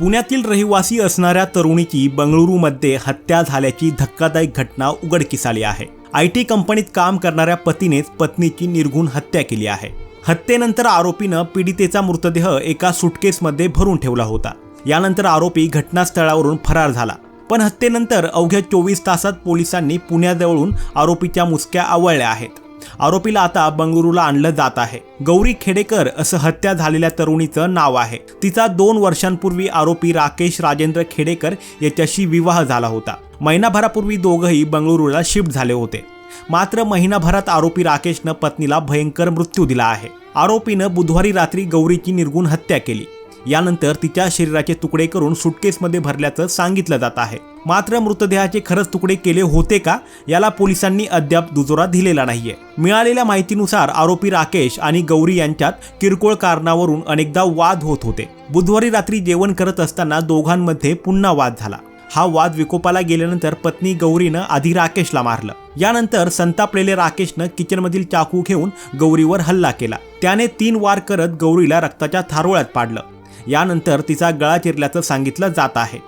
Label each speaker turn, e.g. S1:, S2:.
S1: पुण्यातील रहिवासी असणाऱ्या तरुणीची बंगळुरूमध्ये हत्या झाल्याची धक्कादायक घटना उघडकीस आली आहे. आय टी कंपनीत काम करणाऱ्या पतीनेच पत्नीची निर्घुण हत्या केली आहे. हत्येनंतर आरोपीनं पीडितेचा मृतदेह एका सुटकेसमध्ये भरून ठेवला होता. यानंतर आरोपी घटनास्थळावरून फरार झाला. पण हत्येनंतर अवघ्या चोवीस तासात पोलिसांनी पुण्याजवळून आरोपीच्या मुसक्या आवळल्या आहेत. आरोपीला आता बंगळुरूला आणलं जात आहे. गौरी खेडेकर असं हत्या झालेल्या तरुणीचं नाव आहे. तिचा दोन वर्षांपूर्वी आरोपी राकेश राजेंद्र खेडेकर याच्याशी विवाह झाला होता. महिनाभरापूर्वी दोघंही बंगळुरूला शिफ्ट झाले होते. मात्र महिनाभरात आरोपी राकेशनं पत्नीला भयंकर मृत्यू दिला आहे. आरोपीनं बुधवारी रात्री गौरीची निर्गुण हत्या केली. यानंतर तिच्या शरीराचे तुकडे करून सुटकेसमध्ये भरल्याचं सांगितलं जात आहे. मात्र मृतदेहाचे खरंच तुकडे केले होते का याला पोलिसांनी अद्याप दुजोरा दिलेला नाहीये. मिळालेल्या माहितीनुसार आरोपी राकेश आणि गौरी यांच्यात किरकोळ कारणावरून अनेकदा वाद होत होते. बुधवारी रात्री जेवण करत असताना दोघांमध्ये पुन्हा वाद झाला. हा वाद विकोपाला गेल्यानंतर पत्नी गौरीनं आधी राकेशला मारलं. यानंतर संतापलेले राकेशनं किचनमधील चाकू घेऊन गौरीवर हल्ला केला. त्याने तीन वार करत गौरीला रक्ताच्या थारोळ्यात पाडलं. यानंतर तिचा गळा चिरल्याचं सांगितलं जात आहे.